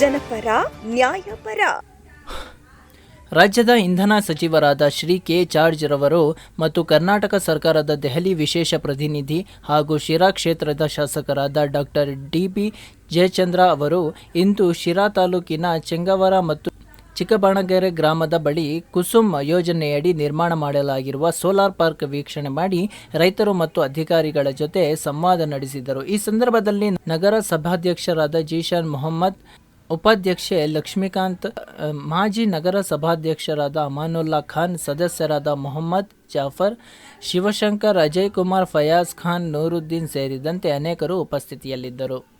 ನ್ಯಾಯಪರ. ರಾಜ್ಯದ ಇಂಧನ ಸಚಿವರಾದ ಶ್ರೀ ಕೆ ಜಾರ್ಜ್ ರವರು ಮತ್ತು ಕರ್ನಾಟಕ ಸರ್ಕಾರದ ದೆಹಲಿ ವಿಶೇಷ ಪ್ರತಿನಿಧಿ ಹಾಗೂ ಶಿರಾ ಕ್ಷೇತ್ರದ ಶಾಸಕರಾದ ಡಾಕ್ಟರ್ ಡಿ ಬಿ ಜಯಚಂದ್ರ ಅವರು ಇಂದು ಶಿರಾ ತಾಲೂಕಿನ ಚೆಂಗವರ ಮತ್ತು ಚಿಕ್ಕಬಾಣಗೆರೆ ಗ್ರಾಮದ ಬಳಿ ಕುಸುಮ್ ಯೋಜನೆಯಡಿ ನಿರ್ಮಾಣ ಮಾಡಲಾಗಿರುವ ಸೋಲಾರ್ ಪಾರ್ಕ್ ವೀಕ್ಷಣೆ ಮಾಡಿ ರೈತರು ಮತ್ತು ಅಧಿಕಾರಿಗಳ ಜೊತೆ ಸಂವಾದ ನಡೆಸಿದರು. ಈ ಸಂದರ್ಭದಲ್ಲಿ ನಗರ ಸಭಾಧ್ಯಕ್ಷರಾದ ಜೀಶಾನ್ ಮೊಹಮ್ಮದ್ ಉಪಾಧ್ಯಕ್ಷೆ ಲಕ್ಷ್ಮೀಕಾಂತ್ ಮಾಜಿ ನಗರ ಸಭಾಧ್ಯಕ್ಷರಾದ ಅಮಾನುಲ್ಲಾ ಖಾನ್, ಸದಸ್ಯರಾದ ಮೊಹಮ್ಮದ್ ಜಾಫರ್, ಶಿವಶಂಕರ್, ಅಜಯ್ ಕುಮಾರ್, ಫಯಾಜ್ ಖಾನ್, ನೂರುದ್ದೀನ್ ಸೇರಿದಂತೆ ಅನೇಕರು ಉಪಸ್ಥಿತಿಯಲ್ಲಿದ್ದರು.